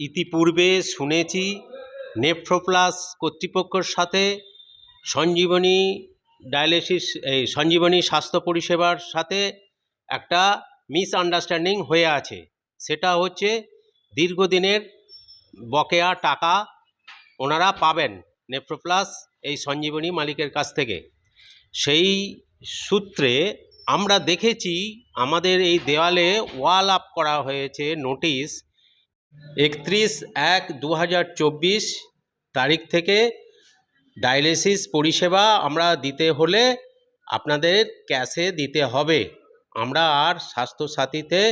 ইতিপূর্বে শুনেছি নেফ্রোপ্লাস কর্তৃপক্ষের সাথে সঞ্জীবনী ডায়ালিসিস, এই সঞ্জীবনী স্বাস্থ্য পরিষেবার সাথে একটা মিসআন্ডারস্ট্যান্ডিং হয়ে আছে। সেটা হচ্ছে দীর্ঘদিনের বকেয়া টাকা ওনারা পাবেন। নেফ্রোপ্লাস এই সঞ্জীবনী মালিকের কাছ থেকে। সেই সূত্রে আমরা দেখেছি আমাদের এই দেওয়ালে ওয়াল আপ করা হয়েছে নোটিশ একত্রিশ এক দু তারিখ থেকে ডায়ালিসিস পরিষেবা আমরা দিতে হলে আপনাদের ক্যাশে দিতে হবে। আমরা আর স্বাস্থ্যসাথীতে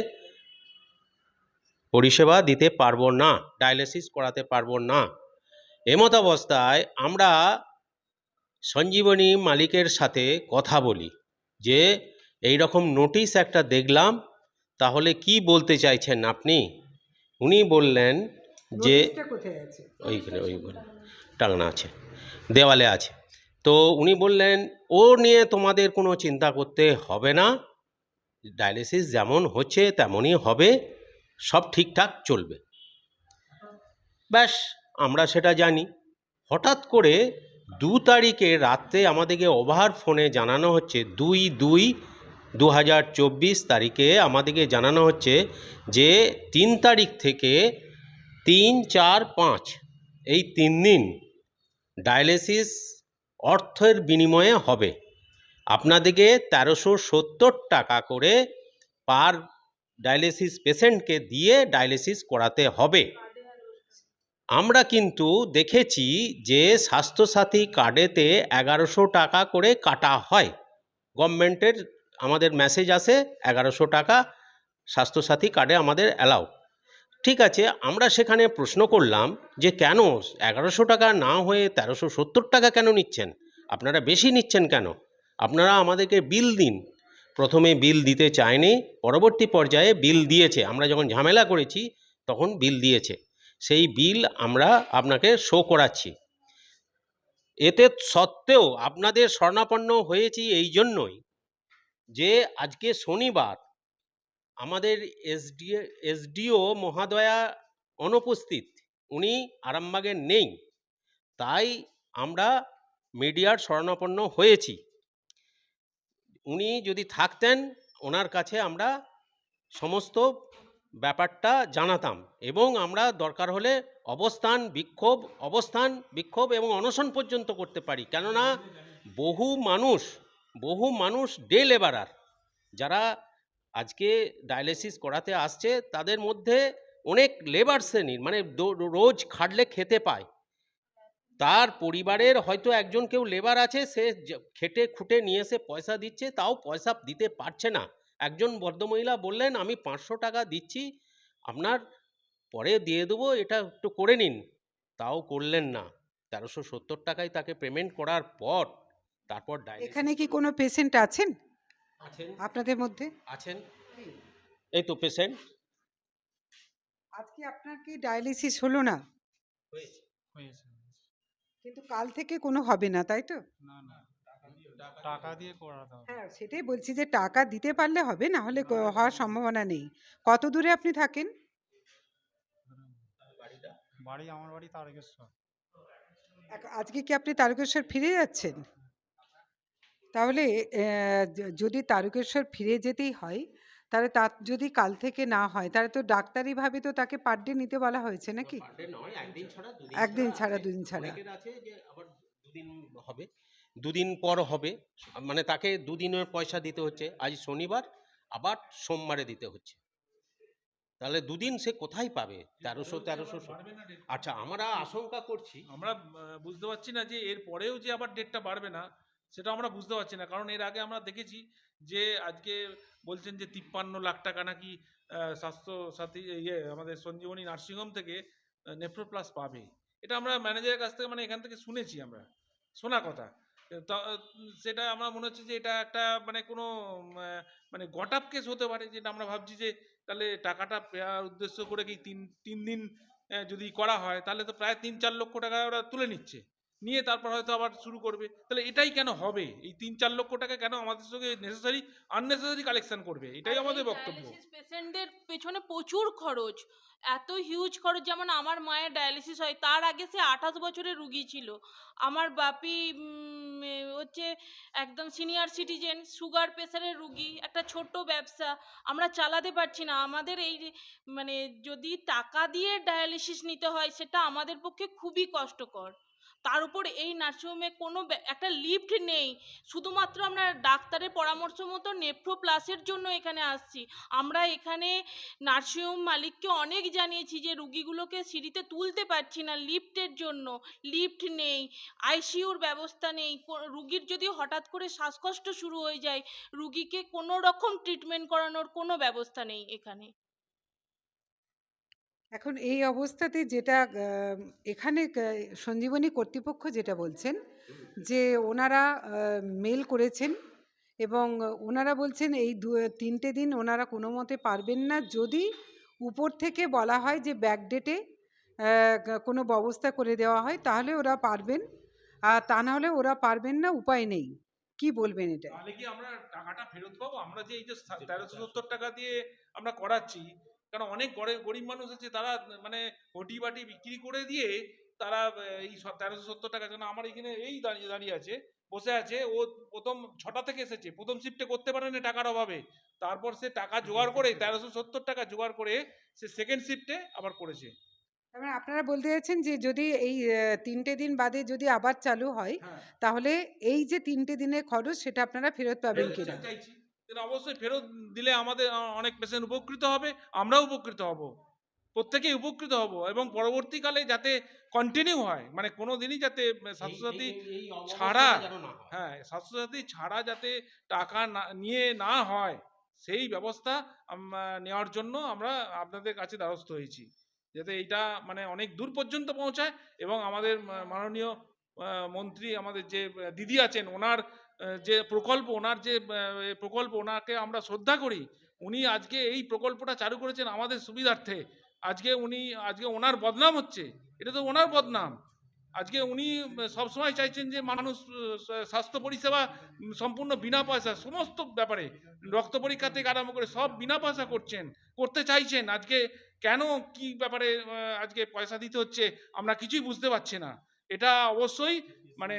পরিষেবা দিতে পারব না, ডায়ালিসিস করাতে পারব না। এমত অবস্থায় আমরা সঞ্জীবনী মালিকের সাথে কথা বলি যে এই রকম নোটিশ একটা দেখলাম তাহলে কি বলতে চাইছেন আপনি? উনি বললেন যে ওইখানে ওই টাঙানো আছে দেওয়ালে আছে। তো উনি বললেন ও নিয়ে তোমাদের কোনো চিন্তা করতে হবে না ডায়ালিসিস যেমন হচ্ছে তেমনই হবে সব ঠিকঠাক চলবে। ব্যাস আমরা সেটা জানি। হঠাৎ করে দু তারিখে রাত্রে আমাদেরকে ওভার ফোনে জানানো হচ্ছে, দুই দুই দু হাজার চব্বিশ তারিখে আমাদেরকে জানানো হচ্ছে যে তিন তারিখ থেকে তিন চার পাঁচ এই তিন দিন ডায়ালিসিস অর্থের বিনিময়ে হবে। আপনাদেরকে তেরোশো সত্তর টাকা করে পার ডায়ালিসিস পেশেন্টকে দিয়ে ডায়ালিসিস করাতে হবে। আমরা কিন্তু দেখেছি যে স্বাস্থ্যসাথী কার্ডেতে এগারোশো টাকা করে কাটা হয়। গভর্নমেন্টের আমাদের মেসেজ আসে, এগারোশো টাকা স্বাস্থ্যসাথী কার্ডে আমাদের অ্যালাউ। ঠিক আছে, আমরা সেখানে প্রশ্ন করলাম যে কেন এগারোশো টাকা না হয়ে তেরোশো সত্তর টাকা কেন নিচ্ছেন? আপনারা বেশি নিচ্ছেন কেন? আপনারা আমাদেরকে বিল দিন। প্রথমে বিল দিতে চায়নি, পরবর্তী পর্যায়ে বিল দিয়েছে। আমরা যখন ঝামেলা করেছি, তখন বিল দিয়েছে। সেই বিল আমরা আপনাকে শো করাচ্ছি। এতে সত্ত্বেও আপনাদের স্বর্ণাপন্ন হয়েছি এই জন্যই যে আজকে শনিবার আমাদের এসডি এসডিও মহাদয়া অনুপস্থিত, উনি আরামবাগে নেই, তাই আমরা মিডিয়ার স্বর্ণাপন্ন হয়েছি। উনি যদি থাকতেন, ওনার কাছে আমরা সমস্ত ব্যাপারটা জানাতাম এবং আমরা দরকার হলে অবস্থান, বিক্ষোভ অবস্থান, বিক্ষোভ এবং অনশন পর্যন্ত করতে পারি। কেননা বহু মানুষ বহু মানুষ ডে লেবারার, যারা আজকে ডায়ালিসিস করাতে আসছে, তাদের মধ্যে অনেক লেবার শ্রেণির মানে রোজ খাটলে খেতে পায়। তার পরিবারের হয়তো একজন কেউ লেবার আছে, সে খেটে খুঁটে নিয়ে এসে পয়সা দিচ্ছে, তাও পয়সা দিতে পারছে না। একজন ভদ্রমহিলা বললেন আমি পাঁচশো টাকা দিচ্ছি আপনার পরে দিয়ে দেবো এটা একটু করে নিন। তাও করলেন না। তেরোশো সত্তর টাকায় তাকে পেমেন্ট করার পর তারপর এখানে কি কোনো পেশেন্ট আছেন? আছেন। আপনাদের মধ্যে? আছেন। এই তো পেশেন্ট আজকে আপনার কি ডায়ালিসিস হলো না? হয়েছে হয়েছে। কিন্তু কাল থেকে কোনো হবে না তাই তো? না না। টাকা দিয়ে করাতে হবে। হ্যাঁ সেটাই বলছি যে টাকা দিতে পারলে হবে না হলে হওয়ার সম্ভাবনা নেই। কত দূরে আপনি থাকেন? বাড়ি আমার বাড়ি তারকেশ্বর। আজকে কি আপনি তারকেশ্বর ফিরে যাচ্ছেন? তাহলে যদি তারকেশ্বর ফিরে যেতেই হয় তাহলে তার যদি কাল থেকে না হয় তাহলে তো ডাক্তারিভাবে তো তাকে পার ডে নিতে বলা হয়েছে নাকি? একদিন ছাড়া দুদিন একদিন ছাড়া। আছে। দুদিন ছাড়া। অনেকের আছে যে আবার দুদিন হবে। দুদিন পর হবে। মানে তাকে দুদিনের পয়সা দিতে হচ্ছে। আজ শনিবার আবার সোমবারে দিতে হচ্ছে। তাহলে দুদিন সে কোথায় পাবে? তেরোশো তেরোশো আচ্ছা আমরা আশঙ্কা করছি। আমরা বুঝতে পারছি না যে এর পরেও যে আবার ডেটটা বাড়বে না সেটা আমরা বুঝতে পারছি না। কারণ এর আগে আমরা দেখেছি যে আজকে বলছেন যে তিপ্পান্ন লাখ টাকা নাকি স্বাস্থ্য সাথী ইয়ে আমাদের সঞ্জীবনী নার্সিংহোম থেকে নেফ্রো প্লাস পাবে। এটা আমরা ম্যানেজারের কাছ থেকে মানে এখান থেকে শুনেছি আমরা। শোনা কথা। সেটা আমার মনে হচ্ছে যে এটা একটা মানে কোনো মানে গটাপ কেস হতে পারে যেটা আমরা ভাবছি যে তাহলে টাকাটা পেয়ার উদ্দেশ্য করে কি তিন তিন দিন যদি করা হয় তাহলে তো প্রায় তিন, চার লক্ষ টাকা ওরা তুলে নিচ্ছে। নিয়ে তারপর হয়তো আবার শুরু করবে। তাহলে এটাই কেন হবে? এই তিন চার লক্ষ টাকা কেন আমাদের সঙ্গে নেসেসারি আননেসেসারি কালেকশন করবে? এটাই আমাদের বক্তব্য। পেশেন্টদের পেছনে প্রচুর খরচ এত হিউজ খরচ। যেমন আমার মায়ের ডায়ালিসিস হয় তার আগে সে আঠাশ বছরের রুগী ছিল। আমার বাপি হচ্ছে একদম সিনিয়র সিটিজেন সুগার প্রেশারের রুগী একটা ছোট্ট ব্যবসা। আমরা চালাতে পারছি না। আমাদের এই মানে যদি টাকা দিয়ে ডায়ালিসিস নিতে হয় সেটা আমাদের পক্ষে খুবই কষ্টকর। তার উপর এই নার্সিংহোমে কোনো একটা লিফট নেই। শুধুমাত্র আমরা ডাক্তারের পরামর্শ মতো নেফ্রো প্লাসের জন্য এখানে আসছি। আমরা এখানে নার্সিংহোম মালিককে অনেক জানিয়েছি যে, রুগীগুলোকে সিঁড়িতে তুলতে পারছি না লিফটের জন্য। লিফট নেই, আইসিইউর ব্যবস্থা নেই। রুগীর যদি হঠাৎ করে শ্বাসকষ্ট শুরু হয়ে যায়, রুগীকে কোনো রকম ট্রিটমেন্ট করানোর কোনো ব্যবস্থা নেই এখানে। এখন এই অবস্থাতে যেটা এখানে সঞ্জীবনী কর্তৃপক্ষ যেটা বলছেন যে ওনারা মেল করেছেন এবং ওনারা বলছেন এই দু, তিনটে দিন ওনারা কোনো মতে পারবেন না যদি উপর থেকে বলা হয় যে ব্যাকডেটে কোনো ব্যবস্থা করে দেওয়া হয় তাহলে ওরা পারবেন। আর তা না হলে ওরা পারবেন না, উপায় নেই। কি বলবেন এটা? আমরা টাকাটা ফেরত পাবো? আমরা যে এই যে তেরোশো সত্তর টাকা দিয়ে আমরা করাচ্ছি কারণ অনেক গরিব মানুষ আছে তারা মানে হটি বাটি বিক্রি করে দিয়ে তারা এই তেরোশো সত্তর টাকা যেন আমার এখানে এই দাঁড়িয়ে দাঁড়িয়ে আছে বসে আছে ও প্রথম ছটা থেকে এসেছে প্রথম শিফটে করতে পারে না টাকার অভাবে। তারপর সে টাকা জোগাড় করে তেরোশো সত্তর টাকা জোগাড় করে সে সেকেন্ড শিফটে আবার করেছে। মানে আপনারা বলতে চাইছেন যে যদি এই তিনটে দিন বাদে যদি আবার চালু হয় হ্যাঁ। তাহলে এই যে তিনটে দিনের খরচ সেটা আপনারা ফেরত পাবেন কিনা? কিন্তু অবশ্যই ফেরত দিলে আমাদের অনেক পেশেন্ট উপকৃত হবে আমরাও উপকৃত হব। প্রত্যেকেই উপকৃত হব এবং পরবর্তীকালে যাতে কন্টিনিউ হয় মানে কোনো দিনই যাতে স্বাস্থ্যসাথী ছাড়া হ্যাঁ। স্বাস্থ্যসাথী ছাড়া যাতে টাকা না নিয়ে না হয় সেই ব্যবস্থা নেওয়ার জন্য আমরা আপনাদের কাছে দ্বারস্থ হয়েছি। যাতে এইটা মানে অনেক দূর পর্যন্ত পৌঁছায় এবং আমাদের মাননীয় মন্ত্রী আমাদের যে দিদি আছেন ওনার যে প্রকল্প ওনার যে প্রকল্প ওনাকে আমরা শ্রদ্ধা করি, উনি আজকে এই প্রকল্পটা চালু করেছেন আমাদের সুবিধার্থে। আজকে উনি, আজকে ওনার বদনাম হচ্ছে। এটা তো ওনার বদনাম। আজকে উনি সবসময় চাইছেন যে মানুষ স্বাস্থ্য পরিষেবা সম্পূর্ণ বিনা পয়সা, সমস্ত ব্যাপারে। রক্ত পরীক্ষা থেকে আরম্ভ করে সব বিনা পয়সা করছেন, করতে চাইছেন। আজকে কেন, কি ব্যাপারে আজকে পয়সা দিতে হচ্ছে, আমরা কিছুই বুঝতে পারছি না। এটা অবশ্যই মানে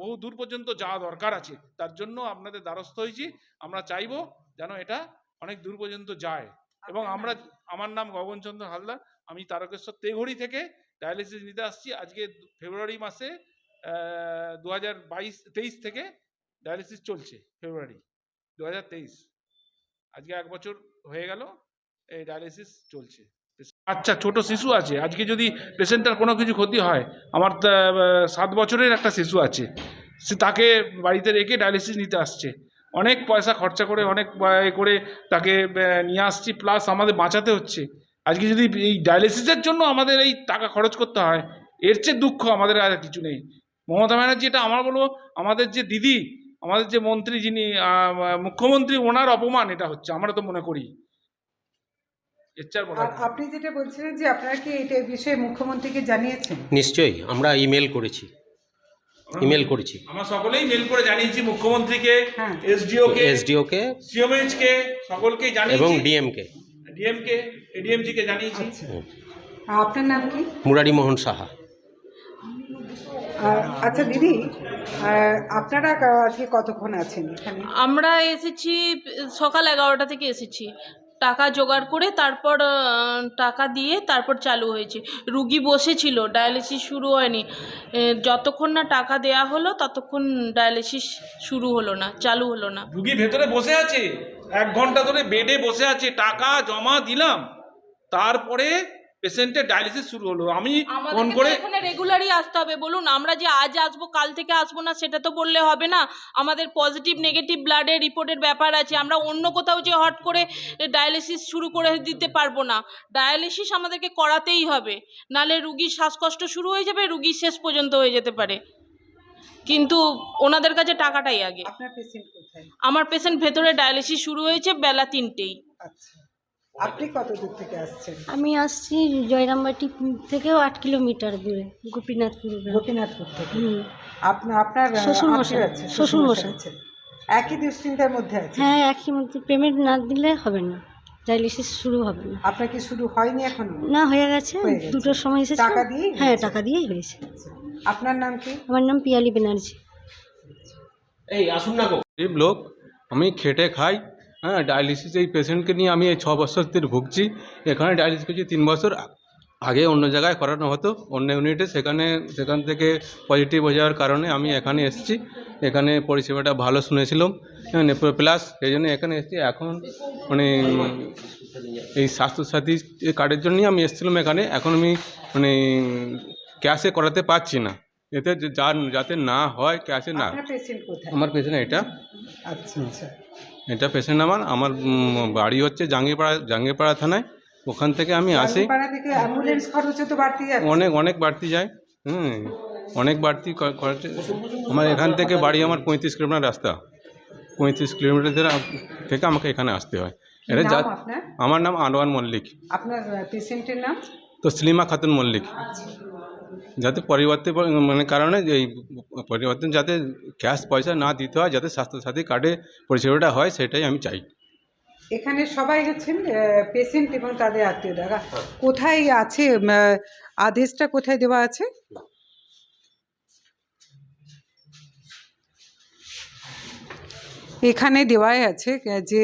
বহু দূর পর্যন্ত যাওয়া দরকার আছে। তার জন্য আপনাদের দ্বারস্থ হয়েছি। আমরা চাইব যেন এটা অনেক দূর পর্যন্ত যায়। এবং আমরা আমার নাম গগনচন্দ্র হালদার। আমি তারকেশ্বর তেঘড়ি থেকে ডায়ালিসিস নিতে আসছি। আজকে ফেব্রুয়ারি মাসে দু হাজার বাইশ তেইশ থেকে ডায়ালিসিস চলছে ফেব্রুয়ারি দু হাজার তেইশ। আজকে এক বছর হয়ে গেল এই ডায়ালিসিস চলছে। আচ্ছা ছোট শিশু আছে। আজকে যদি পেশেন্টটার কোনো কিছু ক্ষতি হয়, আমার সাত বছরের একটা শিশু আছে। সে তাকে বাড়িতে রেখে ডায়ালিসিস নিতে আসছে। অনেক পয়সা খরচা করে, অনেক করে তাকে নিয়ে আসছি প্লাস আমাদের বাঁচাতে হচ্ছে। আজকে যদি এই ডায়ালিসিসের জন্য আমাদের এই টাকা খরচ করতে হয়, এর চেয়ে দুঃখ আমাদের আর কিছু নেই। মমতা ব্যানার্জি এটা আমার বলব, আমাদের যে দিদি, আমাদের যে মন্ত্রী যিনি মুখ্যমন্ত্রী, ওনার অপমান এটা হচ্ছে, আমরা তো মনে করি এর চেয়ে আর বলার আর আপনি যেটা বলছিলেন যে আপনারা কি এটা বিষয়ে মুখ্যমন্ত্রীকে জানিয়েছেন? নিশ্চয়ই আমরা ইমেল করেছি। ইমেল করেছি। আমরা সকলেই মেল করে জানিয়েছি মুখ্যমন্ত্রীকে হ্যাঁ। এসডিও কে এসডিওকে সিএমএইচ কে সকলকেই এবং জানিয়েছি ডিএমকে ডিএম কে এডিএমজি কে জানিয়েছি। আচ্ছা। আপনার নাম কি? মুরারি মোহন সাহা। আচ্ছা দিদি আপনারা আজকে কতক্ষণ আছেন আমরা এসেছি সকাল এগারোটা থেকে এসেছি। টাকা জোগাড় করে তারপর টাকা দিয়ে তারপর চালু হয়েছে। রুগী বসেছিল, ডায়ালিসিস শুরু হয়নি। যতক্ষণ না টাকা দেয়া হলো, ততক্ষণ ডায়ালিসিস শুরু হলো না, চালু হলো না। রুগী ভেতরে বসে আছে? এক ঘণ্টা ধরে বেডে বসে আছে, টাকা জমা দিলাম। তারপরে পেশেন্টের ডায়ালিসিস শুরু হলো। আমি ফোন করে এখানে রেগুলারই আসতে হবে। বলুন আমরা যে আজ আসব কাল থেকে আসব না সেটা তো বললে হবে না। আমাদের পজিটিভ নেগেটিভ ব্লাডের রিপোর্টের ব্যাপার আছে। আমরা অন্য কোথাও যে হট করে ডায়ালিসিস শুরু করে দিতে পারব না। ডায়ালিসিস আমাদেরকে করাতেই হবে। নালে রুগীর শ্বাসকষ্ট শুরু হয়ে যাবে রুগী শেষ পর্যন্ত হয়ে যেতে পারে। কিন্তু ওনাদের কাছে টাকাটাই আগে। পেশেন্ট আমার পেশেন্ট ভেতরে ডায়ালিসিস শুরু হয়েছে বেলা তিনটেই। আচ্ছা। আপনি কত দূর থেকে আসছেন? আমি আসছি জয়রামবাটি থেকেও আট কিলোমিটার দূরে গোপীনাথপুর গোপীনাথপুর থেকে? হুম। আপনার আপনার আহ, শ্বশুরমশাই। আত্মীয় আছে, শ্বশুরমশাই। আছেন। একই দুশ্চিন্তার মধ্যে আছে হ্যাঁ একই মধ্যে। পেমেন্ট না দিলে হবে না। ডায়ালিসিস শুরু হবে না। আপনার কি শুরু হয়নি এখনও? না হয়ে গেছে। দুটোর সময় এসেছে টাকা দিয়েই হ্যাঁ টাকা দিয়েই হয়েছে। আপনার নাম কি? আমার নাম পিয়ালি ব্যানার্জি এই আসুন না গো। গরিব লোক আমি খেটে খাই হ্যাঁ ডায়ালিসিস এই পেশেন্টকে নিয়ে আমি এই ছ বছর ধরে ভুগছি। এখানে ডায়ালিসিস করছি তিন বছর। আগে অন্য জায়গায় করানো হতো অন্য ইউনিটে সেখানে সেখান থেকে পজিটিভ হয়ে যাওয়ার কারণে আমি এখানে এসেছি। এখানে পরিষেবাটা ভালো শুনেছিলাম। হ্যাঁ প্লাস এই জন্য এখানে এসেছি। এখন মানে এই স্বাস্থ্যসাথী কার্ডের জন্যই আমি এসেছিলাম এখানে। এখন আমি মানে ক্যাশে করাতে পারছি না। এতে যে- যা যাতে না হয় ক্যাশে না। আমার পেছনে এটা। আচ্ছা আচ্ছা। এটা পেশেন্ট আমার আমার বাড়ি হচ্ছে জাঙ্গিপাড়া জাঙ্গিপাড়া থানায়। ওখান থেকে আমি আসি। অনেক অনেক বাড়তি যায়। হুম অনেক বাড়তি খরচ। আমার এখান থেকে বাড়ি আমার পঁয়ত্রিশ কিলোমিটার রাস্তা। পঁয়ত্রিশ কিলোমিটার থেকে আমাকে এখানে আসতে হয়। এটা যা আমার নাম আনোয়ার মল্লিক। আপনার পেশেন্টের নাম? তো স্লিমা খাতুন মল্লিক। যাতে পরিবর্তে মানে কারণে এই পরিবর্তন যাতে ক্যাশ পয়সা না দিতে হয় যাতে স্বাস্থ্যসাথী কার্ডে পরিষেবাটা হয় সেটাই আমি চাই। এখানে সবাই হচ্ছেন পেশেন্ট এবং তাদের আত্মীয়রা। কোথায় আছে আদেশটা কোথায় দেওয়া আছে? এখানে দেওয়াই আছে যে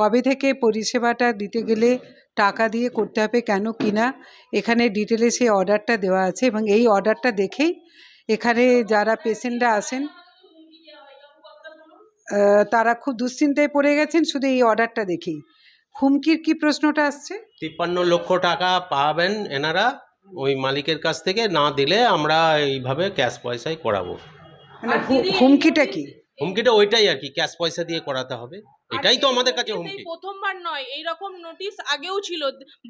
কবে থেকে পরিষেবাটা দিতে গেলে টাকা দিয়ে করতে হবে কেন কিনা এখানে ডিটেলে সেই অর্ডারটা দেওয়া আছে এবং এই অর্ডারটা দেখেই এখানে যারা পেশেন্টরা আসেন তারা খুব দুশ্চিন্তায় পড়ে গেছেন শুধু এই অর্ডারটা দেখেই। হুমকির কি প্রশ্নটা আসছে? তিপ্পান্ন লক্ষ টাকা পাবেন এনারা ওই মালিকের কাছ থেকে না দিলে আমরা এইভাবে ক্যাশ পয়সায় করাবো। মানে হুমকিটা কি? হুমকিটা ওইটাই আর কি ক্যাশ পয়সা দিয়ে করাতে হবে। এটাই তো আমাদের কাছে হুমকি। প্রথমবার নয় এই রকম নোটিশ আগেও ছিল।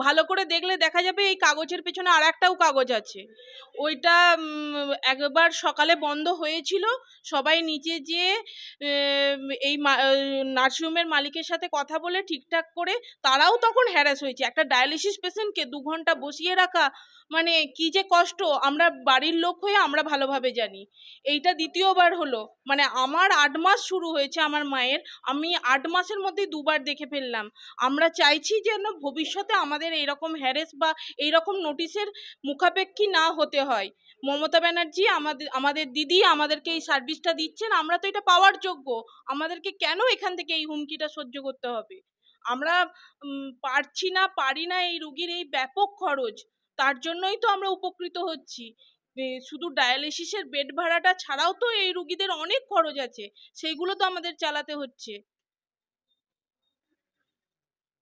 ভালো করে দেখলে দেখা যাবে এই কাগজের পেছনে আর একটাও কাগজ আছে। ওইটা একবার সকালে বন্ধ হয়েছিল সবাই নিচে যেয়ে এই নার্সিংহোমের মালিকের সাথে কথা বলে ঠিকঠাক করে তারাও তখন হ্যারাস হয়েছে। একটা ডায়ালিসিস পেশেন্টকে দু ঘণ্টা বসিয়ে রাখা মানে কি যে কষ্ট আমরা বাড়ির লোক হয়ে আমরা ভালোভাবে জানি। এইটা দ্বিতীয়বার হলো। মানে আমার আট মাস শুরু হয়েছে আমার মায়ের আমি আট মাসের মধ্যেই দুবার দেখে ফেললাম। আমরা চাইছি যেন ভবিষ্যতে আমাদের এইরকম হ্যারেস বা এইরকম নোটিশের মুখাপেক্ষী না হতে হয়। মমতা ব্যানার্জি আমাদের আমাদের দিদি আমাদেরকে এই সার্ভিসটা দিচ্ছেন, আমরা তো এটা পাওয়ার যোগ্য। আমাদেরকে কেন এখান থেকে এই হুমকিটা সহ্য করতে হবে? আমরা পারছি না, পারি না এই রুগীর এই ব্যাপক খরচ। তার জন্যই তো আমরা উপকৃত হচ্ছি। শুধু ডায়ালিসিসের বেড ভাড়াটা ছাড়াও তো এই রুগীদের অনেক খরচ আছে। সেইগুলো তো আমাদের চালাতে হচ্ছে আপনাদের কি একই অভিমত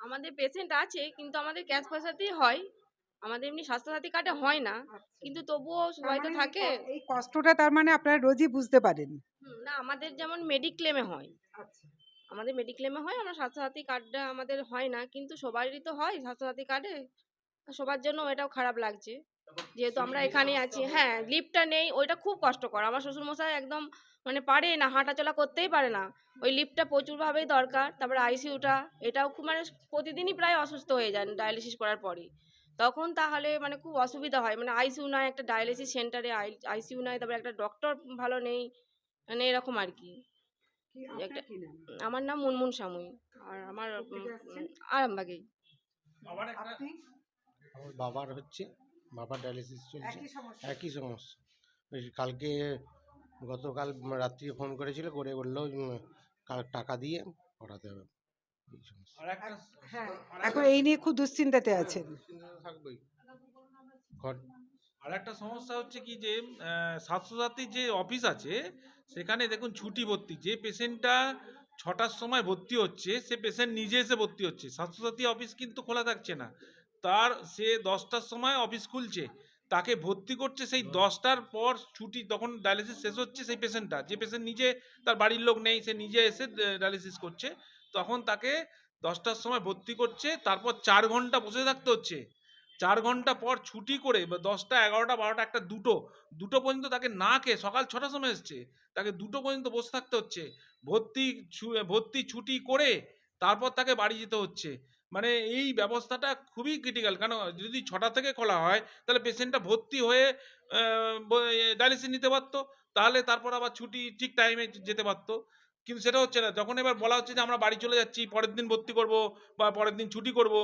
আমাদের পেশেন্ট আছে কিন্তু আমাদের ক্যাশ পয়সাতেই হয়। আমাদের এমনি স্বাস্থ্যসাথী কার্ডে হয় না। কিন্তু তবুও সবাই তো মানে থাকে। এই কষ্টটা তার মানে আপনারা রোজই বুঝতে পারেন। না আমাদের যেমন মেডিক্লেমে হয়। আচ্ছা। আমাদের মেডিক্লেমে হয় আমরা স্বাস্থ্যসাথী কার্ডটা আমাদের হয় না। কিন্তু সবারই তো হয় স্বাস্থ্যসাথী কার্ডে সবার জন্য এটাও খারাপ লাগছে। যেহেতু আমরা এখানে আছি হ্যাঁ লিফটটা নেই ওইটা খুব কষ্টকর। আমার শ্বশুরমশাই একদম মানে পারে না হাঁটাচলা করতেই পারে না। ওই লিফটটা প্রচুরভাবেই দরকার তারপরে আইসিইউটা এটাও খুব মানে প্রতিদিনই প্রায় অসুস্থ হয়ে যান ডায়ালিসিস করার পরেই তখন তাহলে মানে খুব অসুবিধা হয় মানে আইসিইউ নাই একটা ডায়ালিসিস সেন্টারে আইসিইউ নাই তারপরে একটা ডক্টর ভালো নেই মানে এরকম আর কি। একটা- আমার নাম মুনমুন সামুই আর আমার? আরামবাগেই। বাবার হচ্ছে বাবার ডায়ালিসিস চলছে। একই সমস্যা। কালকে গতকাল রাত্রি ফোন করেছিল করে বলল কাল টাকা দিয়ে করাতে হবে। হ্যাঁ এখন এই নিয়ে খুব দুশ্চিন্তাতে আছেন। থাকবেই। আর একটা সমস্যা হচ্ছে কি যে স্বাস্থ্যসাথীর যে অফিস আছে সেখানে দেখুন ছুটি ভর্তি। যে পেশেন্টটা ছটার সময় ভর্তি হচ্ছে সে পেশেন্ট নিজে এসে ভর্তি হচ্ছে। স্বাস্থ্যসাথী অফিস কিন্তু খোলা থাকছে না। তার সে দশটার সময় অফিস খুলছে তাকে ভর্তি করছে সেই দশটার পর ছুটি তখন ডায়ালিসিস শেষ হচ্ছে সেই পেশেন্টটা যে পেশেন্ট নিজে তার বাড়ির লোক নেই সে নিজে এসে ডায়ালিসিস করছে তখন তাকে দশটার সময় ভর্তি করছে তারপর চার ঘণ্টা বসে থাকতে হচ্ছে চার ঘণ্টা পর ছুটি করে বা দশটা এগারোটা বারোটা একটা দুটো দুটো পর্যন্ত তাকে না খেয়ে সকাল ছটার সময় এসছে তাকে দুটো পর্যন্ত বসে থাকতে হচ্ছে ভর্তি ভর্তি ছুটি করে তারপর তাকে বাড়ি যেতে হচ্ছে মানে এই ব্যবস্থাটা খুবই ক্রিটিক্যাল কেন? যদি ছটা থেকে খোলা হয়, তাহলে পেশেন্টটা ভর্তি হয়ে ডায়ালিসিস নিতে পারতো। তাহলে তারপর আবার ছুটি ঠিক টাইমে যেতে পারতো। কিন্তু সেটা হচ্ছে না। যখন এবার বলা হচ্ছে যে, আমরা বাড়ি চলে যাচ্ছি, পরের দিন ভর্তি করব বা পরের দিন ছুটি করব।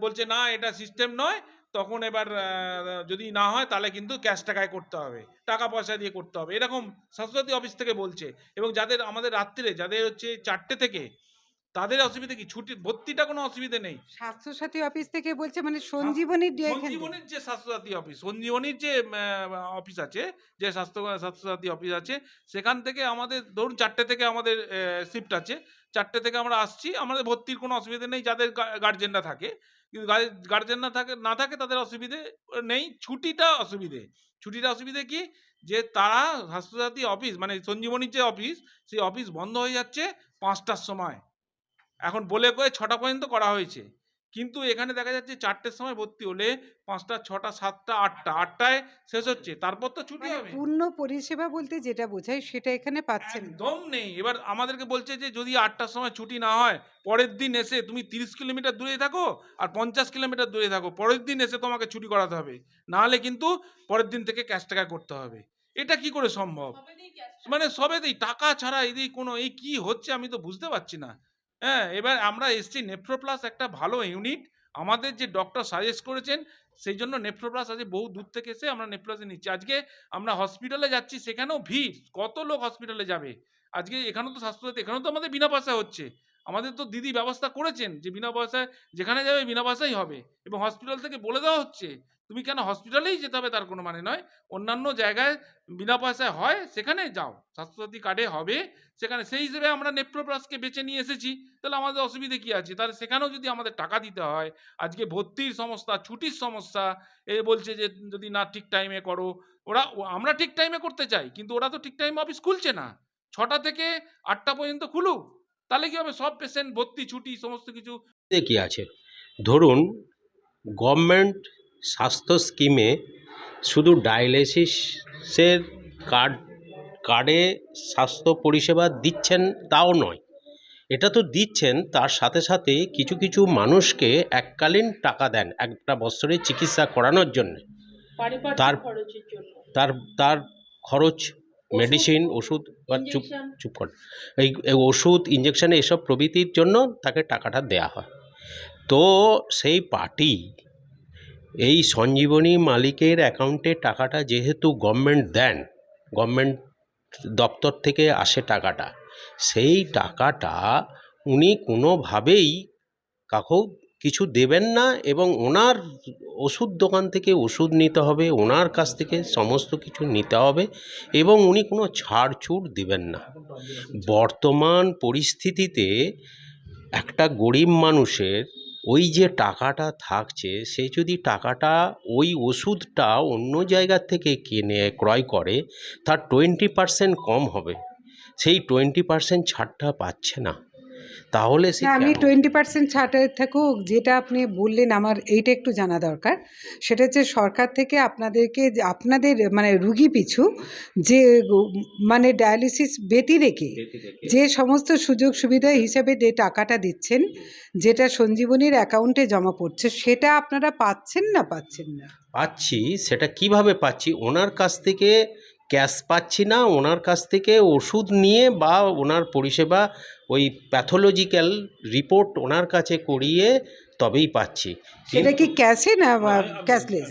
বলছে, না, এটা সিস্টেম নয়। তখন এবার যদি না হয়, তাহলে কিন্তু ক্যাশ টাকায় করতে হবে। টাকা পয়সা দিয়ে করতে হবে। এরকম স্বাস্থ্যসাথী অফিস থেকে বলছে। এবং যাদের, আমাদের রাত্রিরে, যাদের হচ্ছে চারটে থেকে তাদের অসুবিধা কি? ছুটি ভর্তিটা কোনো অসুবিধে নেই। স্বাস্থ্যসাথী অফিস থেকে বলছে মানে সঞ্জীবনী দিয়ে এখান থেকে- সঞ্জীবনীর যে স্বাস্থ্যসাথী অফিস সঞ্জীবনীর যে অফিস আছে যে স্বাস্থ্য স্বাস্থ্যসাথী অফিস আছে সেখান থেকে আমাদের ধরুন চারটে থেকে আমাদের শিফট আছে। চারটে থেকে আমরা আসছি আমাদের ভর্তির কোনো অসুবিধা নেই যাদের গার্জেনরা থাকে। কিন্তু গার্জেন না থাকে না থাকে তাদের অসুবিধে নেই ছুটিটা অসুবিধে। ছুটিটা অসুবিধে কি? যে তারা স্বাস্থ্যসাথী অফিস মানে সঞ্জীবনীর যে অফিস সেই অফিস বন্ধ হয়ে যাচ্ছে পাঁচটার সময়। এখন বলে কয়ে ছটা পর্যন্ত করা হয়েছে। কিন্তু এখানে দেখা যাচ্ছে চারটের সময় ভর্তি হলে পাঁচটা ছটা সাতটা আটটা আটটায় শেষ হচ্ছে। তারপর তো ছুটি মানে হবে। পূর্ণ পরিষেবা বলতে যেটা বোঝায় সেটা এখানে পাচ্ছেন না। একদম নেই। এবার আমাদেরকে বলছে যে যদি আটটার সময় ছুটি না হয় পরের দিন এসে তুমি তিরিশ কিলোমিটার দূরে থাকো আর পঞ্চাশ কিলোমিটার দূরে থাকো। পরের দিন এসে তোমাকে ছুটি করাতে হবে। না হলে কিন্তু পরের দিন থেকে ক্যাশ টাকা করতে হবে। এটা কি করে সম্ভব? মানে সবেতেই টাকা ছাড়া এদিকে কোনো এই কি হচ্ছে আমি তো বুঝতে পারছি না। হ্যাঁ এবার আমরা এসছি নেফ্রোপ্লাস একটা ভালো ইউনিট আমাদের যে ডক্টর সাজেস্ট করেছেন, সেই জন্য নেফ্রোপ্লাস আজকে বহু দূর থেকে এসে আমরা নেফ্রোপ্লাসে নিচ্ছি। আজকে আমরা হসপিটালে যাচ্ছি, সেখানেও ভিড়। কত লোক হসপিটালে যাবে? আজকে এখানেও তো স্বাস্থ্যসাথী এখানেও তো আমাদের বিনা পয়সা হচ্ছে। আমাদের তো দিদি ব্যবস্থা করেছেন যে বিনা পয়সায়, যেখানে যাবে বিনা পয়সাই হবে। এবং হসপিটাল থেকে বলে দেওয়া হচ্ছে তুমি কেন হসপিটালেই যেতে হবে তার কোনো মানে নয়। অন্যান্য জায়গায় বিনা পয়সায় হয়, সেখানে যাও। স্বাস্থ্যসাথী কার্ডে হবে, সেখানে সেই হিসেবে আমরা নেপ্রোপ্লাসকে বেছে নিয়ে এসেছি। তাহলে আমাদের অসুবিধে কী আছে? তাহলে সেখানেও যদি আমাদের টাকা দিতে হয়, আজকে ভর্তির সমস্যা, ছুটির সমস্যা, এ বলছে যে যদি না ঠিক টাইমে করো, ওরা আমরা ঠিক টাইমে করতে চাই, কিন্তু ওরা তো ঠিক টাইমে অফিস খুলছে না। ছটা থেকে আটটা পর্যন্ত খুলুক। তাহলে কি হবে? সব পেশেন্ট ভর্তি, ছুটি, সমস্ত কিছু কি আছে? ধরুন গভর্নমেন্ট স্বাস্থ্য স্কিমে শুধু ডায়ালিসিসের কার্ড কার্ডে স্বাস্থ্য পরিষেবা দিচ্ছেন তাও নয় এটা তো দিচ্ছেন তার সাথে সাথে কিছু কিছু মানুষকে এককালীন টাকা দেন একটা বছরে চিকিৎসা করানোর জন্য। তার- তার তার খরচ মেডিসিন ওষুধ বা চুপ চুপ কর। এই এই ওষুধ ইঞ্জেকশন এসব প্রভৃতির জন্য তাকে টাকাটা দেয়া হয়। তো সেই পার্টি এই সঞ্জীবনী মালিকের অ্যাকাউন্টে টাকাটা যেহেতু গভর্নমেন্ট দেন, গভর্নমেন্ট দপ্তর থেকে আসে টাকাটা, সেই টাকাটা উনি কোনোভাবেই কাকেও কিছু দেবেন না এবং ওনার ওষুধ দোকান থেকে ওষুধ নিতে হবে, ওনার কাছ থেকে সমস্ত কিছু নিতে হবে এবং উনি কোনো ছাড়ছুট দেবেন না। বর্তমান পরিস্থিতিতে একটা গরিব মানুষের ওই যে টাকাটা থাকছে, সে যদি টাকাটা ওই ওষুধটা অন্য জায়গার থেকে কিনে, ক্রয় করে, তার টোয়েন্টি পার্সেন্ট কম হবে। সেই টোয়েন্টি পার্সেন্ট ছাড়টা পাচ্ছে না। তাহলে সে আমি টোয়েন্টি পার্সেন্ট ছাড়ের থেকেও যেটা আপনি বললেন আমার এইটা একটু জানা দরকার। সেটা হচ্ছে সরকার থেকে আপনাদেরকে আপনাদের মানে রুগী পিছু যে মানে ডায়ালিসিস ব্যতি রেখে যে সমস্ত সুযোগ সুবিধা হিসেবে যে টাকাটা দিচ্ছেন যেটা সঞ্জীবনীর অ্যাকাউন্টে জমা পড়ছে সেটা আপনারা পাচ্ছেন না পাচ্ছেন না? পাচ্ছি সেটা কীভাবে পাচ্ছি? ওনার কাছ থেকে ক্যাশ পাচ্ছি না ওনার কাছ থেকে ওষুধ নিয়ে বা ওনার পরিষেবা ওই প্যাথোলজিক্যাল রিপোর্ট ওনার কাছে করিয়ে তবেই পাচ্ছি। সেটা কি ক্যাশে না ক্যাশলেস?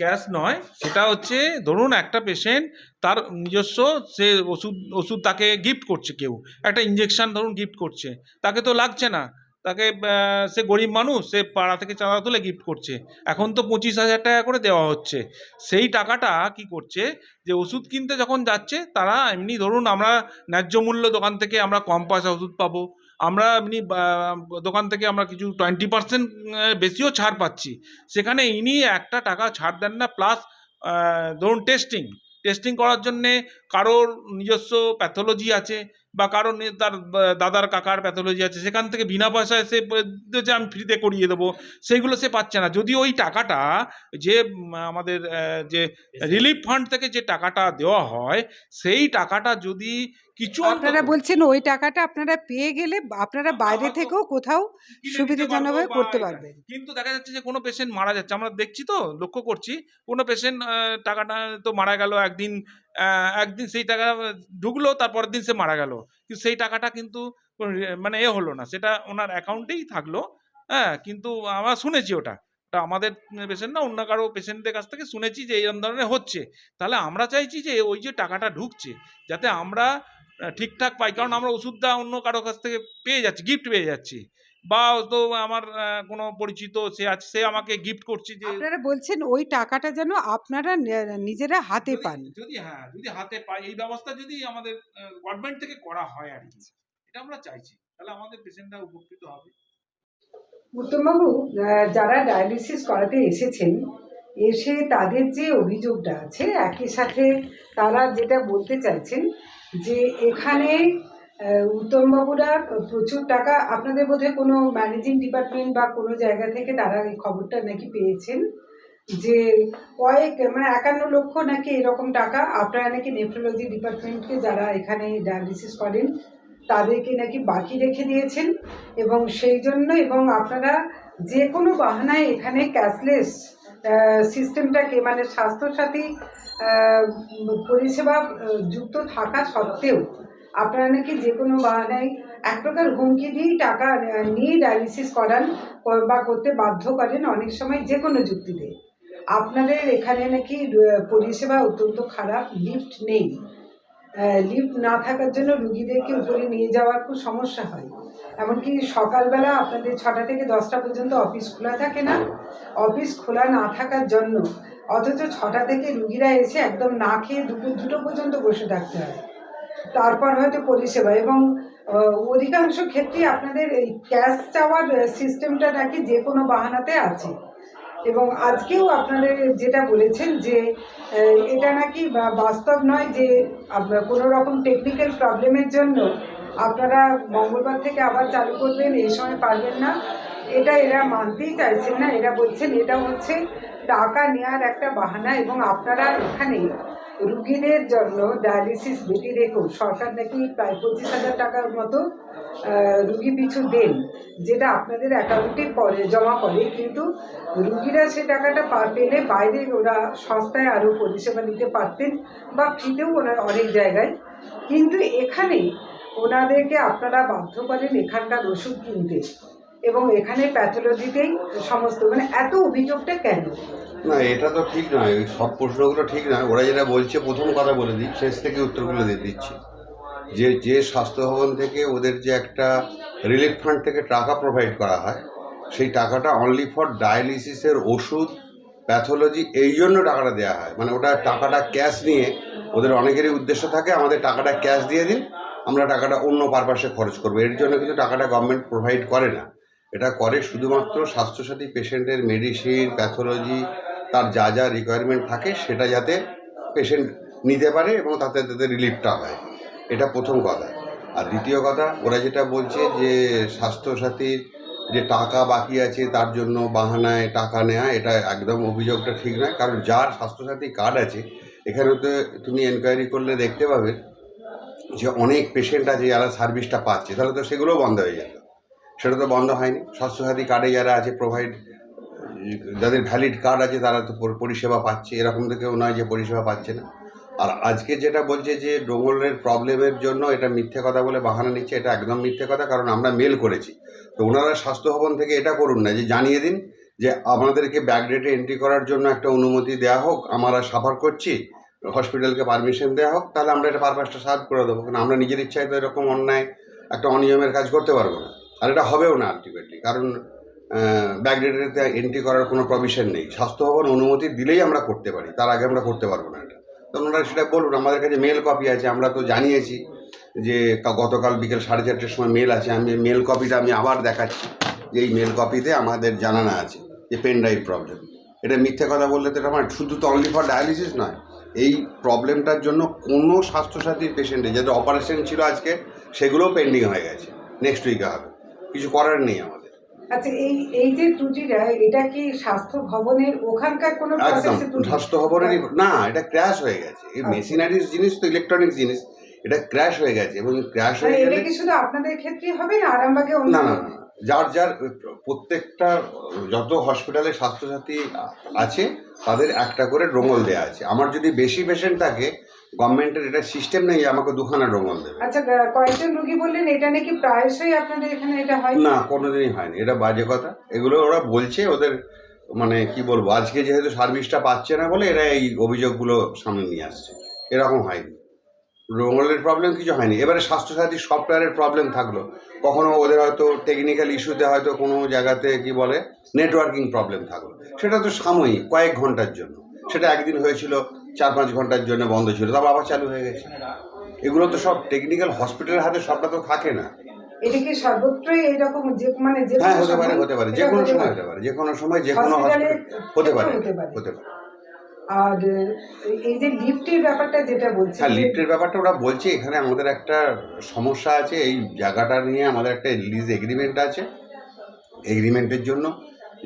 ক্যাশ নয় সেটা হচ্ছে ধরুন একটা পেশেন্ট তার নিজস্ব সে ওষুধ ওষুধ তাকে গিফট করছে কেউ একটা ইঞ্জেকশন ধরুন গিফট করছে তাকে তো লাগছে না। তাকে সে গরিব মানুষ, সে পাড়া থেকে চাঁদা তুলে গিফট করছে। এখন তো পঁচিশ হাজার টাকা করে দেওয়া হচ্ছে। সেই টাকাটা কি করছে যে, ওষুধ কিনতে যখন যাচ্ছে, তারা এমনি ধরুন আমরা ন্যায্য মূল্য দোকান থেকে আমরা কম পয়সা ওষুধ পাবো। আমরা এমনি দোকান থেকে আমরা কিছু টোয়েন্টি পার্সেন্ট বেশিও ছাড় পাচ্ছি। সেখানে ইনি একটা টাকা ছাড় দেন না প্লাস ধরুন টেস্টিং টেস্টিং করার জন্যে কারোর নিজস্ব প্যাথোলজি আছে। বা কারণ তার দাদার কাকার প্যাথোলজি আছে সেখান থেকে বিনা পয়সায় সে যে আমি ফ্রিতে করিয়ে দেবো সেইগুলো সে পাচ্ছে না। যদি ওই টাকাটা যে আমাদের যে রিলিফ ফান্ড থেকে যে টাকাটা দেওয়া হয় সেই টাকাটা যদি কিছু আপনারা বলছেন ওই টাকাটা আপনারা পেয়ে গেলে আপনারা বাইরে থেকেও কোথাও সুবিধাজনকভাবে করতে পারবেন। কিন্তু দেখা যাচ্ছে যে কোনো পেশেন্ট মারা যাচ্ছে। আমরা দেখছি তো লক্ষ্য করছি কোনো পেশেন্ট টাকাটা তো মারা গেল একদিন একদিন সেই টাকা ঢুকলো, তারপরের দিন সে মারা গেল। কিন্তু সেই টাকাটা কিন্তু মানে এ হলো না। সেটা ওনার অ্যাকাউন্টেই থাকল। হ্যাঁ কিন্তু আমরা শুনেছি ওটা। ওটা আমাদের পেশেন্ট না, অন্য কারও পেশেন্টদের কাছ থেকে শুনেছি যে এরকম ধরনের হচ্ছে। তাহলে আমরা চাইছি যে ওই যে টাকাটা ঢুকছে, যাতে আমরা ঠিকঠাক পাই। কারণ আমরা ওষুধটা অন্য কারও কাছ থেকে পেয়ে যাচ্ছি গিফট পেয়ে যাচ্ছি। বা তো আমার কোনো পরিচিত সে আছে সে আমাকে গিফট করছে যে আপনারা বলছেন ওই টাকাটা যেন আপনারা নিজেরা হাতে পান। যদি হ্যাঁ যদি হাতে পাই এই ব্যবস্থা যদি আমাদের গভর্নমেন্ট থেকে করা হয় আর কি এটা আমরা চাইছি। তাহলে আমাদের পেশেন্টরা উপকৃত হবে। উত্তমবাবু যারা ডায়ালিসিস করাতে এসেছেন এসে তাদের যে অভিযোগটা আছে একই সাথে তারা যেটা বলতে চাইছেন যে এখানে আহ, উত্তমবাবুরা প্রচুর টাকা। আপনাদের বোধহয় কোনো ম্যানেজিং ডিপার্টমেন্ট বা কোনো জায়গা থেকে তারা এই খবরটা নাকি পেয়েছেন? যে কয়েক মানে একান্ন লক্ষ নাকি এরকম টাকা আপনারা নাকি নেফ্রোলজি ডিপার্টমেন্টকে যারা এখানে ডায়ালিসিস করেন তাদেরকে নাকি বাকি রেখে দিয়েছেন? এবং সেই জন্য এবং আপনারা যে কোনো বাহানায় এখানে ক্যাশলেস সিস্টেমটাকে মানে স্বাস্থ্যসাথী পরিষেবা যুক্ত থাকা সত্ত্বেও আপনারা নাকি যে কোনো বাহানায় এক প্রকার হুমকি দিয়েই টাকা নিয়ে ডায়ালিসিস করান বা করতে বাধ্য করেন অনেক সময় যে কোনো যুক্তিতে। আপনাদের এখানে নাকি পরিষেবা অত্যন্ত খারাপ, লিফট নেই। লিফট না থাকার জন্য রুগীদেরকে উপরে নিয়ে যাওয়ার খুব সমস্যা হয়। এমনকি সকালবেলা আপনাদের ছটা থেকে দশটা পর্যন্ত অফিস খোলা থাকে না। অফিস খোলা না থাকার জন্য অথচ ছটা থেকে রুগীরা এসে একদম না খেয়ে দুপুর দুটো পর্যন্ত বসে থাকতে হয়। তারপর হয়তো পরিষেবা। এবং অধিকাংশ ক্ষেত্রেই আপনাদের এই ক্যাশ চাওয়ার সিস্টেমটা নাকি যে কোনো বাহানাতে আছে। এবং আজকেও আপনাদের যেটা বলেছেন যে এটা নাকি বাস্তব নয় যে কোনো রকম টেকনিক্যাল প্রবলেমের জন্য আপনারা মঙ্গলবার থেকে আবার চালু করবেন, এই সময় পারবেন না। এটা এরা মানতেই চাইছেন না, এরা বলছেন এটা হচ্ছে টাকা নেওয়ার একটা বাহানা এবং আপনারা এখানে রুগীদের জন্য ডায়ালিসিস বেটি রেখেও সরকার নাকি প্রায় পঁচিশ হাজার টাকার মতো রুগী পিছু দেন, যেটা আপনাদের অ্যাকাউন্টে পরে জমা করে কিন্তু রুগীরা সে টাকাটা পেলে বাইরে ওরা সস্তায় আরও পরিষেবা নিতে পারতেন বা ফ্রিতেও ওনার অনেক জায়গায়। কিন্তু এখানে ওনাদেরকে আপনারা বাধ্য করেন এখানকার ওষুধ কিনতে। এবং এখানে প্যাথোলজিতেই সমস্ত মানে এত অভিযোগটা কেন? না, এটা তো ঠিক নয় ওই সব প্রশ্নগুলো ঠিক নয়। ওরা যেটা বলছে, প্রথম কথা বলে দিই, শেষ থেকে উত্তরগুলো দিয়ে দিচ্ছি। যে যে স্বাস্থ্য ভবন থেকে ওদের যে একটা রিলিফ ফান্ড থেকে টাকা প্রোভাইড করা হয়, সেই টাকাটা অনলি ফর ডায়ালিসিসের ওষুধ প্যাথোলজি এই জন্য টাকাটা দেওয়া হয়। মানে ওটা টাকাটা ক্যাশ নিয়ে ওদের অনেকেরই উদ্দেশ্য থাকে, আমাদের টাকাটা ক্যাশ দিয়ে দিন, আমরা টাকাটা অন্য পারপাসে খরচ করব। এর জন্য কিন্তু টাকাটা গভর্নমেন্ট প্রোভাইড করে না। এটা করে শুধুমাত্র স্বাস্থ্যসাথী পেশেন্টের মেডিসিন, প্যাথোলজি, তার যা যা রিকোয়ারমেন্ট থাকে সেটা যাতে পেশেন্ট নিতে পারে এবং তাতে তাদের রিলিফটা হয়। এটা প্রথম কথা। আর দ্বিতীয় কথা, ওরা যেটা বলছে যে স্বাস্থ্যসাথীর যে টাকা বাকি আছে তার জন্য বাহানায় টাকা নেওয়া এটা একদম অভিযোগটা ঠিক নয়। কারণ যার স্বাস্থ্যসাথী কার্ড আছে, এখানে তো তুমি এনকোয়ারি করলে দেখতে পাবে যে অনেক পেশেন্ট আছে যারা সার্ভিসটা পাচ্ছে, তাহলে তো সেগুলোও বন্ধ হয়ে যেত। সেটা তো বন্ধ হয়নি। স্বাস্থ্যসাথী কার্ডে যারা আছে প্রোভাইড যাদের ভ্যালিড কার্ড আছে, তারা তো পরিষেবা পাচ্ছে। এরকম তো কেউ নয় যে পরিষেবা পাচ্ছে না। আর আজকে যেটা বলছে যে ডোঙ্গলের প্রবলেমের জন্য এটা মিথ্যে কথা বলে বাহানা নিচ্ছে, এটা একদম মিথ্যে কথা, কারণ আমরা মেল করেছি। তো ওনারা স্বাস্থ্য ভবন থেকে এটা করুন না, যে জানিয়ে দিন যে আমাদেরকে ব্যাকডেটে এন্ট্রি করার জন্য একটা অনুমতি দেওয়া হোক, আমরা সাফার করছি হসপিটালকে পারমিশন দেওয়া হোক, তাহলে আমরা এটা পারপাসটা সার্ভ করে দেবো। কারণ আমরা নিজের ইচ্ছায় তো এরকম অন্যায়, একটা অনিয়মের কাজ করতে পারব না। আর এটা হবেও না আলটিমেটলি কারণ ব্যাকডেটেতে এন্ট্রি করার কোনো প্রভিশন নেই। স্বাস্থ্য ভবন অনুমতি দিলেই আমরা করতে পারি, তার আগে আমরা করতে পারব না এটা। তো ওনারা সেটা বলুন, আমাদের কাছে মেল কপি আছে, আমরা তো জানিয়েছি যে গতকাল বিকেল সাড়ে চারটের সময় মেল আছে, আমি মেল কপিটা আমি আবার দেখাচ্ছি, যে এই মেল কপিতে আমাদের জানানো আছে যে পেন ড্রাইভ প্রবলেম এটা মিথ্যে কথা বললে তো এটা আমার শুধু তো অনলি ফর ডায়ালিসিস নয়, এই প্রবলেমটার জন্য কোনো স্বাস্থ্যসাথীর পেশেন্টে যাদের অপারেশন ছিল আজকে, সেগুলোও পেন্ডিং হয়ে গেছে। নেক্সট উইকে হবে। কিছু করার নেই আমাদের। আচ্ছা এই এই যে ত্রুটিটা এটা কি স্বাস্থ্য ভবনের ওখানকার কোনো একদম স্বাস্থ্য খবরেরই না এটা ক্র্যাশ হয়ে গেছে। এই আচ্ছা। মেশিনারিজ জিনিস তো ইলেকট্রনিক্স জিনিস এটা ক্র্যাশ হয়ে গেছে এবং ক্র্যাশ মানে হয়ে এটা গেলে কি শুধু আপনাদের ক্ষেত্রেই হবে না আরামবাগে না না। যার যার প্রত্যেকটা যত হসপিটালে স্বাস্থ্যসাথী আছে তাদের একটা করে রোঙল দেওয়া আছে। আমার যদি বেশি পেশেন্ট থাকে গভর্নমেন্টের এটা সিস্টেম নেই আমাকে দুখানা রোঙল দেবে। আচ্ছা কয়েকজন রুগী বললেন এটা নাকি প্রায়শই আপনাদের এখানে এটা হয়? না কোনোদিনই হয়নি। এটা বাজে কথা। এগুলো ওরা বলছে ওদের মানে কি বলব আজকে যেহেতু সার্ভিসটা পাচ্ছে না বলে এরা এই অভিযোগগুলো সামনে নিয়ে আসছে। এরকম হয়নি। রোঙলের প্রবলেম কিছু হয়নি। এবারে স্বাস্থ্যসাথী সফটওয়্যারের প্রবলেম থাকল। কখনো ওদের হয়তো টেকনিক্যাল ইস্যুতে হয়তো কোনো জায়গাতে কি বলে নেটওয়ার্কিং প্রবলেম থাকল। সেটা তো সাময়িক কয়েক ঘণ্টার জন্য। সেটা একদিন হয়েছিল চার পাঁচ ঘণ্টার জন্য বন্ধ ছিল তারপর আবার চালু হয়ে গেছে। এগুলো তো সব টেকনিক্যাল হসপিটালের হাতে সবটা তো থাকে না। এটা কি সর্বত্রই এইরকম যে মানে যে হ্যাঁ হতে পারে হতে পারে যে কোনো সময় হতে পারে যে কোনো সময় যে কোনো হসপিটাল হতে পারে হতে পারে। আর এই যে লিফটের ব্যাপারটা যেটা বলছি হ্যাঁ লিফটের ব্যাপারটা ওরা বলছে এখানে আমাদের একটা সমস্যা আছে এই জায়গাটা নিয়ে আমাদের একটা লিজ এগ্রিমেন্ট আছে। এগ্রিমেন্টের জন্য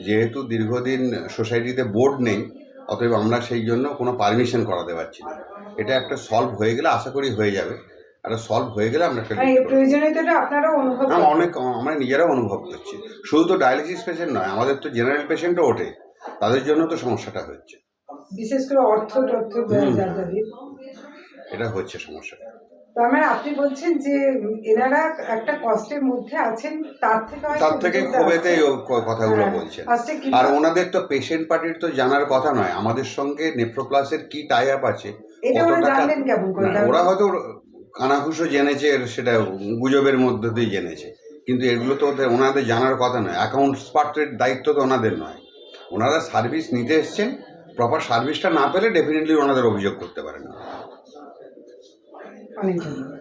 যেহেতু দীর্ঘদিন সোসাইটিতে বোর্ড নেই অতএব আমরা সেই জন্য কোনো পারমিশন করাতে পারছি না। এটা একটা সলভ হয়ে গেলে আশা করি হয়ে যাবে। একটা সলভ হয়ে গেলে আমরা একটা হ্যাঁ। অনেক আমরা নিজেরাও অনুভব করছি। শুধু তো ডায়ালিসিস পেশেন্ট নয় আমাদের তো জেনারেল পেশেন্টও ওঠে। তাদের জন্য তো সমস্যাটা হচ্ছে। বিশেষ করে অর্থ এটা হচ্ছে সমস্যাটা। তার মানে আপনি বলছেন যে এনারা একটা কষ্টের মধ্যে আছেন তার থেকে তার থেকে ক- কথাগুলো হ্যাঁ, বলছেন। আর ওনাদের তো পেশেন্ট পার্টির তো জানার কথা নয় আমাদের সঙ্গে নেফ্রোপ্লাসের কি টাই আপ আছে? ওরা হয়তো কানাঘুষো জেনেছে সেটা গুজবের মধ্যে দিয়ে জেনেছে। কিন্তু এগুলো তো ওদের ওনাদের জানার কথা নয় অ্যাকাউন্টস পার্টের দায়িত্ব তো ওনাদের নয়। ওনারা সার্ভিস নিতে এসছেন প্রপার সার্ভিসটা না পেলে ডেফিনেটলি ওনাদের অভিযোগ করতে পারেন। অনেক ধন্যবাদ